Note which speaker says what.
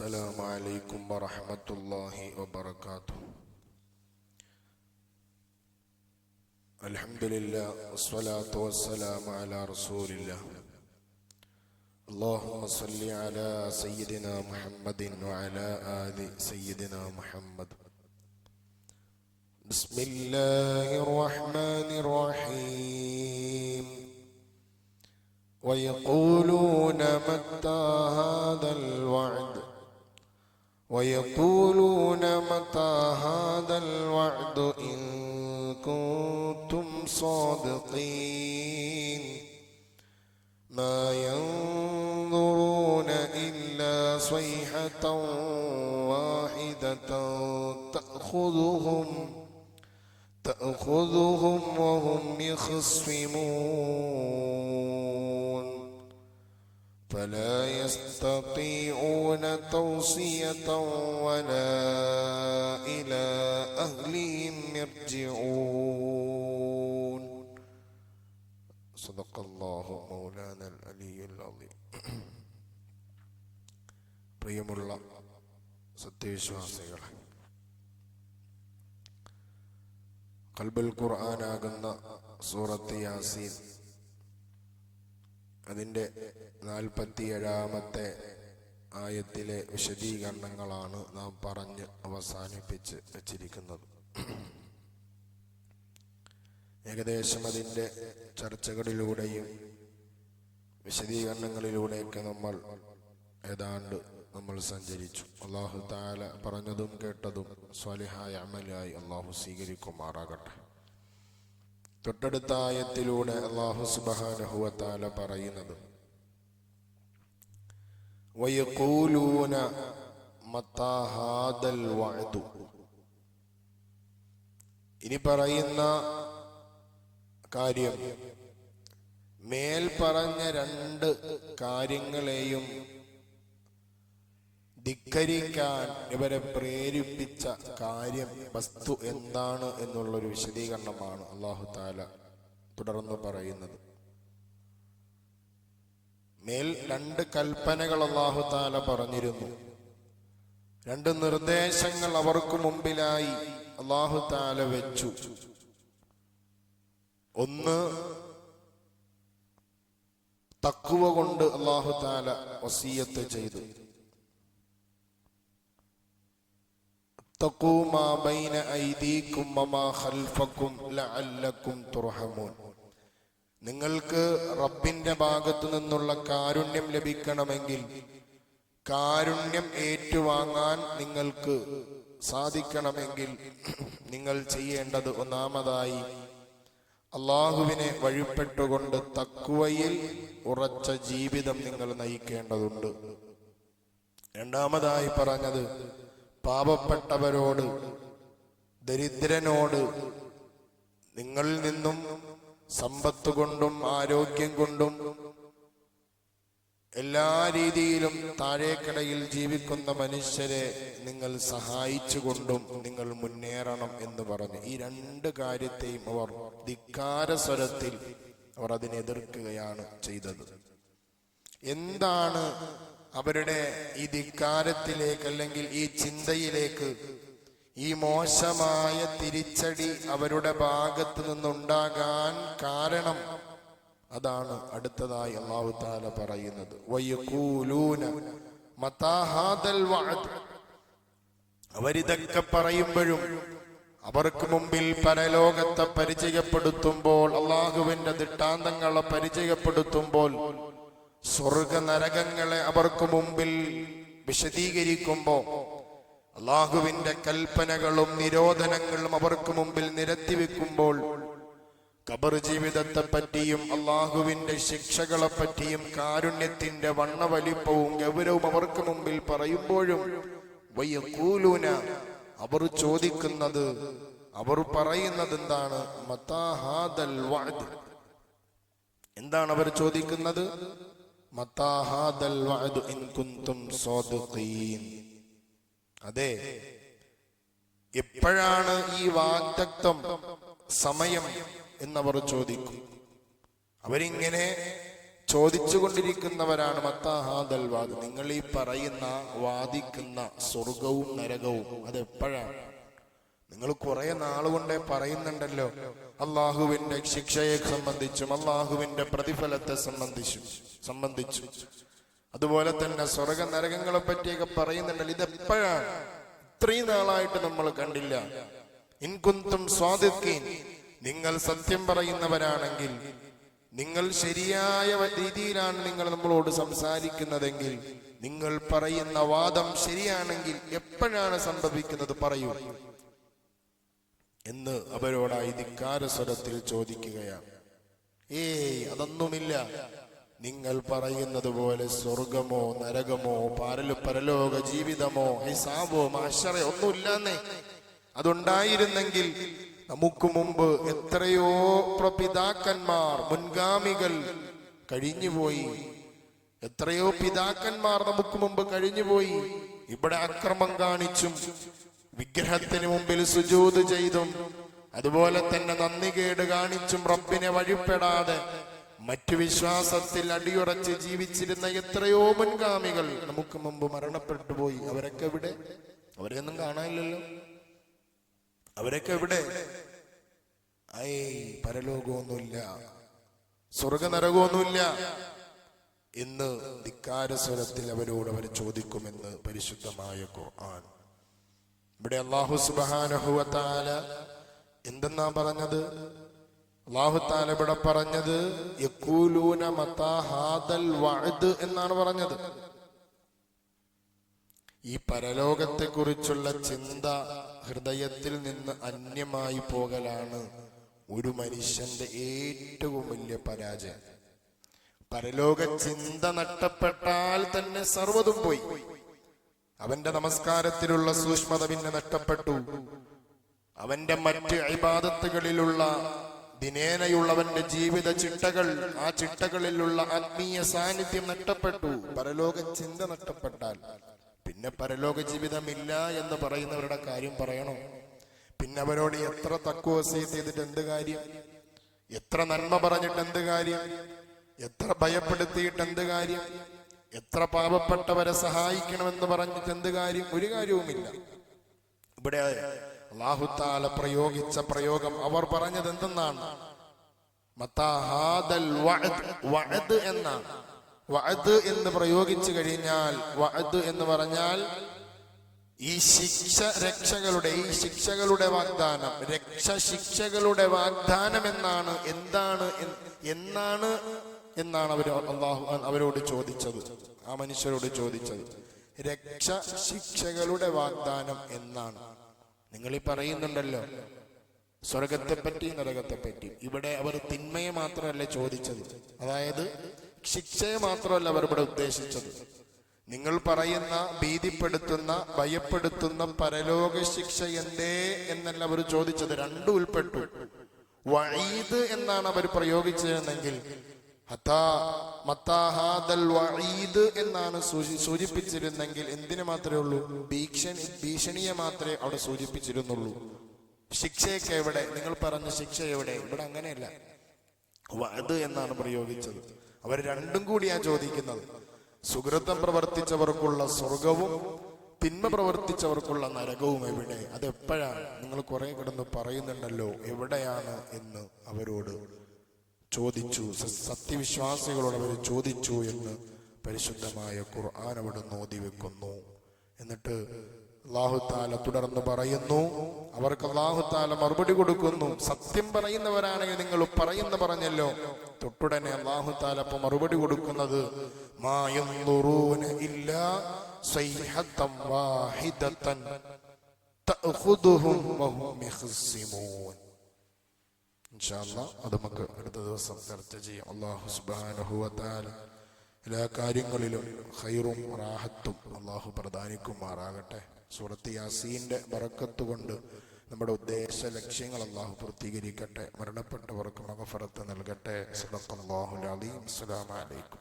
Speaker 1: السلام عليكم ورحمة الله وبركاته. الحمد لله والصلاة والسلام على رسول الله. اللهم صل على سيدنا محمد وعلى آل سيدنا محمد. بسم الله الرحمن الرحيم. ويقولون متى هذا الوعد؟ ويقولون متى هذا الوعد إن كنتم صادقين ما ينظرون إلا صيحة واحدة تأخذهم تأخذهم وهم يخصمون فلا يستطيعون توصية ولا إلى أهلهم يرجعون صدق الله مولانا العلي العظيم പ്രിയമുള്ള സത്യവിശ്വാസികളെ കൽബൽ ഖുർആനാകുന്ന സൂറത്ത് യാസീൻ അതിന്റെ നാൽപ്പത്തിയേഴാമത്തെ ആയത്തിലെ വിശദീകരണങ്ങളാണ് നാം പറഞ്ഞ് അവസാനിപ്പിച്ച് വച്ചിരിക്കുന്നത്. ഏകദേശം അതിന്റെ ചർച്ചകളിലൂടെയും വിശദീകരണങ്ങളിലൂടെയൊക്കെ നമ്മൾ ഏതാണ്ട് നമ്മൾ സഞ്ചരിച്ചു. അള്ളാഹു താല പറഞ്ഞതും കേട്ടതും സ്വാലിഹായ അമലായി അള്ളാഹു സ്വീകരിക്കുമാറാകട്ടെ. തൊട്ടടുത്ത ആയത്തിലൂടെ അള്ളാഹു സുബാനഹുവത്താല പറയുന്നത്. വയക്കൂലൂന മത്താഹാദൽ വഅദു. ഇനി പറയുന്ന കാര്യം മേൽ പറഞ്ഞ രണ്ട് കാര്യങ്ങളെയും ധിക്കരിക്കാൻ ഇവരെ പ്രേരിപ്പിച്ച കാര്യം വസ്തു എന്താണ് എന്നുള്ളൊരു വിശദീകരണമാണ് അള്ളാഹു താല തുടർന്ന് പറയുന്നത്. മേൽ രണ്ട് കൽപ്പനകൾ അള്ളാഹു താല പറഞ്ഞിരുന്നു. രണ്ട് നിർദ്ദേശങ്ങൾ അവർക്ക് മുമ്പിലായി അള്ളാഹു താല വെച്ചു. ഒന്ന് തക്കുവ കൊണ്ട് അള്ളാഹു താല വസീയത്ത് ചെയ്തു. اتقوا ما بين أيديكم وما خلفكم لعلكم ترحمون നിങ്ങൾക്ക് റബ്ബിന്റെ ഭാഗത്തു നിന്നുള്ള കാരുണ്യം ലഭിക്കണമെങ്കിൽ കാരുണ്യം ഏറ്റുവാങ്ങാൻ നിങ്ങൾക്ക് സാധിക്കണമെങ്കിൽ നിങ്ങൾ ചെയ്യേണ്ടത് ഒന്നാമതായി അള്ളാഹുവിനെ വഴിപ്പെട്ടുകൊണ്ട് തക്കുവയിൽ ഉറച്ച ജീവിതം നിങ്ങൾ നയിക്കേണ്ടതുണ്ട് രണ്ടാമതായി പറഞ്ഞത് പാപപ്പെട്ടവരോട് ദരിദ്രനോട് നിങ്ങളിൽ നിന്നും സമ്പത്ത് കൊണ്ടും ആരോഗ്യം കൊണ്ടും എല്ലാ രീതിയിലും താഴേക്കടയിൽ ജീവിക്കുന്ന മനുഷ്യരെ നിങ്ങൾ സഹായിച്ചുകൊണ്ടും നിങ്ങൾ മുന്നേറണം എന്ന് പറഞ്ഞു. ഈ രണ്ട് കാര്യത്തെയും അവർ ധിക്കാര സ്വരത്തിൽ അവർ അതിനെതിർക്കുകയാണ് ചെയ്തത്. എന്താണ് അവരുടെ ഈ ധിക്കാരത്തിലേക്ക് അല്ലെങ്കിൽ ഈ ചിന്തയിലേക്ക് ഈ മോശമായ തിരിച്ചടി അവരുടെ ഭാഗത്ത് നിന്നുണ്ടാകാൻ കാരണം അതാണ് അടുത്തതായി അള്ളാഹു താല പറയുന്നത്. അവരിതൊക്കെ പറയുമ്പോഴും അവർക്ക് മുമ്പിൽ പരലോകത്തെ പരിചയപ്പെടുത്തുമ്പോൾ അള്ളാഹുവിന്റെ ദിട്ടാന്തങ്ങളെ പരിചയപ്പെടുത്തുമ്പോൾ സ്വർഗ നരകങ്ങളെ അവർക്ക് മുമ്പിൽ വിശദീകരിക്കുമ്പോ അള്ളാഹുവിന്റെ കൽപ്പനകളും നിരോധനങ്ങളും അവർക്ക് മുമ്പിൽ നിരത്തിവെക്കുമ്പോൾ കബർ ജീവിതത്തെ പറ്റിയും അള്ളാഹുവിന്റെ ശിക്ഷകളെ പറ്റിയും കാരുണ്യത്തിന്റെ വണ്ണ വലിപ്പവും ഗൗരവും അവർക്ക് മുമ്പിൽ പറയുമ്പോഴും വയ്യക്കൂലൂന അവർ ചോദിക്കുന്നത് അവർ പറയുന്നത് എന്താണ്? എന്താണ് അവർ ചോദിക്കുന്നത്? അതെ എപ്പോഴാണ് ഈ വാഗ്ദത്വം സമയം എന്നവർ ചോദിക്കും. അവരിങ്ങനെ ചോദിച്ചുകൊണ്ടിരിക്കുന്നവരാണ് മത്താഹാദൽ വാദ് നിങ്ങൾ ഈ പറയുന്ന വാദിക്കുന്ന സ്വർഗവും നരകവും അതെപ്പോഴാണ്? നിങ്ങൾ കുറെ നാളുകൊണ്ടേ പറയുന്നുണ്ടല്ലോ. അള്ളാഹുവിന്റെ ശിക്ഷയെ സംബന്ധിച്ചും അള്ളാഹുവിന്റെ പ്രതിഫലത്തെ സംബന്ധിച്ചും സംബന്ധിച്ചു. അതുപോലെ തന്നെ സ്വർഗ നരകങ്ങളെ പറ്റിയൊക്കെ പറയുന്നുണ്ടല്ലോ ഇതെപ്പോഴാണ്? ഇത്രയും നാളായിട്ട് നമ്മൾ കണ്ടില്ല. ഇൻകുന്തും സ്വാദിക്കീൻ നിങ്ങൾ സത്യം പറയുന്നവരാണെങ്കിൽ നിങ്ങൾ ശരിയായ രീതിയിലാണ് നിങ്ങൾ നമ്മളോട് സംസാരിക്കുന്നതെങ്കിൽ നിങ്ങൾ പറയുന്ന വാദം ശരിയാണെങ്കിൽ എപ്പോഴാണ് സംഭവിക്കുന്നത് പറയൂ. എന്ന് അവരോടായി ധിക്കാരസ്വരത്തിൽ ചോദിക്കുകയാണ്. ഏയ് അതൊന്നുമില്ല. നിങ്ങൾ പറയുന്നത് പോലെ സ്വർഗമോ നരകമോ പാരല പരലോക ജീവിതമോ ഹിസാബോ മാഷറ ഒന്നുമില്ലെന്നേ. അതുണ്ടായിരുന്നെങ്കിൽ നമുക്ക് മുമ്പ് എത്രയോ പ്രപിതാക്കന്മാർ മുൻഗാമികൾ കഴിഞ്ഞുപോയി. എത്രയോ പിതാക്കന്മാർ നമുക്ക് മുമ്പ് കഴിഞ്ഞുപോയി. ഇവിടെ അക്രമം കാണിച്ചും വിഗ്രഹത്തിന് മുമ്പിൽ സുജൂത് ചെയ്തും അതുപോലെ തന്നെ നന്ദി കേട് കാണിച്ചും റബ്ബിനെ വഴിപ്പെടാതെ മറ്റു വിശ്വാസത്തിൽ അടിയുറച്ച് ജീവിച്ചിരുന്ന എത്രയോ മുൻഗാമികൾ നമുക്ക് മുമ്പ് മരണപ്പെട്ടു പോയി. അവരൊക്കെ എവിടെ? അവരെയൊന്നും കാണാനില്ലല്ലോ. അവരൊക്കെ എവിടെ? ഐ പരലോകമൊന്നുമില്ല. സ്വർഗ നരകമൊന്നുമില്ല എന്ന് ധിക്കാരസ്വരത്തിൽ അവരോട് അവർ ചോദിക്കുമെന്ന് പരിശുദ്ധമായ ഖുർആൻ. ഇവിടെ അള്ളാഹു സുബാനഹുവത്താല എന്തെന്നാ പറഞ്ഞത്? അള്ളാഹു താല ഇവിടെ പറഞ്ഞത് എന്നാണ് പറഞ്ഞത്. ഈ പരലോകത്തെ കുറിച്ചുള്ള ചിന്ത ഹൃദയത്തിൽ നിന്ന് അന്യമായി പോകലാണ് ഒരു മനുഷ്യന്റെ ഏറ്റവും വലിയ പരാജയം. പരലോക ചിന്ത നഷ്ടപ്പെട്ടാൽ തന്നെ സർവതും പോയി. അവന്റെ നമസ്കാരത്തിലുള്ള സൂക്ഷ്മത പിന്നെ നഷ്ടപ്പെട്ടു. അവന്റെ മറ്റ് അഭിബാധത്തുകളിലുള്ള ദിനേനയുള്ളവന്റെ ജീവിത ചിട്ടകൾ ആ ചിട്ടകളിലുള്ള ആത്മീയ സാന്നിധ്യം നഷ്ടപ്പെട്ടു. പരലോക ചിന്ത നഷ്ടപ്പെട്ടാൽ പിന്നെ പരലോക ജീവിതമില്ല എന്ന് പറയുന്നവരുടെ കാര്യം പറയണോ. പിന്നെ അവരോട് എത്ര തക്കുവ ചെയ്തിട്ട് എന്ത് കാര്യം? എത്ര നന്മ പറഞ്ഞിട്ട് എന്ത് കാര്യം? എത്ര ഭയപ്പെടുത്തിയിട്ട് എന്ത് കാര്യം? എത്ര പാപപ്പെട്ടവരെ സഹായിക്കണമെന്ന് പറഞ്ഞിട്ട് എന്ത് കാര്യം? ഒരു കാര്യവുമില്ല. ഇവിടെ അള്ളാഹുത്താല പ്രയോഗിച്ച പ്രയോഗം അവർ പറഞ്ഞത് എന്തെന്നാണ്? എന്നാണ്. വഅദ് എന്ന് പ്രയോഗിച്ചു കഴിഞ്ഞാൽ വഅദ് എന്ന് പറഞ്ഞാൽ ഈ ശിക്ഷ രക്ഷകളുടെ ഈ ശിക്ഷകളുടെ വാഗ്ദാനം രക്ഷ ശിക്ഷകളുടെ വാഗ്ദാനം എന്നാണ്. എന്താണ്? എന്നാണ്? എന്നാണ് അവർ അള്ളാഹു അവരോട് ചോദിച്ചത്. ആ മനുഷ്യരോട് ചോദിച്ചത്. രക്ഷ ശിക്ഷകളുടെ വാഗ്ദാനം എന്നാണ്. നിങ്ങൾ ഈ പറയുന്നുണ്ടല്ലോ. സ്വർഗത്തെ പറ്റി നരകത്തെ പറ്റി ഇവിടെ അവർ തിന്മയെ മാത്രമല്ല ചോദിച്ചത്. അതായത് ശിക്ഷയെ മാത്രമല്ല അവർ ഇവിടെ ഉദ്ദേശിച്ചത്. നിങ്ങൾ പറയുന്ന ഭീതിപ്പെടുത്തുന്ന ഭയപ്പെടുത്തുന്ന പരലോക ശിക്ഷ എന്തേ എന്നല്ല അവർ ചോദിച്ചത്. രണ്ടും ഉൾപ്പെട്ടു. വഴീത് എന്നാണ് അവർ വഈദ് എന്നാണ് സൂചിപ്പിച്ചിരുന്നെങ്കിൽ എന്തിനു മാത്രമേ ഉള്ളൂ? ഭീഷണി ഭീഷണിയെ മാത്രമേ അവിടെ സൂചിപ്പിച്ചിരുന്നുള്ളൂ. ശിക്ഷയൊക്കെ എവിടെ? നിങ്ങൾ പറഞ്ഞ ശിക്ഷ എവിടെ? ഇവിടെ അങ്ങനെയല്ല. വഅദ് എന്നാണ് പ്രയോഗിച്ചത്. അവർ രണ്ടും കൂടിയാ ചോദിക്കുന്നത്. സുഹൃത്തം പ്രവർത്തിച്ചവർക്കുള്ള സ്വർഗവും തിന്മ പ്രവർത്തിച്ചവർക്കുള്ള നരകവും എവിടെ? അതെപ്പോഴാണ് നിങ്ങൾ കുറെ കിടന്ന് പറയുന്നുണ്ടല്ലോ എവിടെയാണ് എന്ന് അവരോട് ചോദിച്ചു. സത്യവിശ്വാസികളോട് അവർ ചോദിച്ചു എന്ന് പരിശുദ്ധമായ ഖുർആൻ അവിടെ നോതി വെക്കുന്നു. എന്നിട്ട് അള്ളാഹുത്താല തുടർന്ന് പറയുന്നു അവർക്ക് അള്ളാഹുത്താല മറുപടി കൊടുക്കുന്നു. സത്യം പറയുന്നവരാണെങ്കിൽ നിങ്ങൾ പറയുന്ന പറഞ്ഞല്ലോ. തൊട്ടുടനെ അള്ളാഹുത്താല അപ്പൊ മറുപടി കൊടുക്കുന്നത് വാഹിദത്തൻ തഅഖുദുഹും ഇൻഷാ അല്ലാ അത് നമുക്ക് അടുത്ത ദിവസം ചർച്ച ചെയ്യാം. അള്ളാഹു സുബ്ഹാനഹു വതആല എല്ലാ കാര്യങ്ങളിലും ഖൈറും റാഹത്തും അള്ളാഹു പ്രദാനിക്കുമാറാകട്ടെ. സൂറത്ത് യാസീന്റെ വറക്കത്ത് കൊണ്ട് നമ്മുടെ ഉദ്ദേശ ലക്ഷ്യങ്ങൾ അള്ളാഹു പൂർത്തീകരിക്കട്ടെ. മരണപ്പെട്ടവർക്ക് മകഫറത്ത് നൽകട്ടെ. സദഖല്ലാഹുൽ അലീം. അസ്സലാമു അലൈക്കും.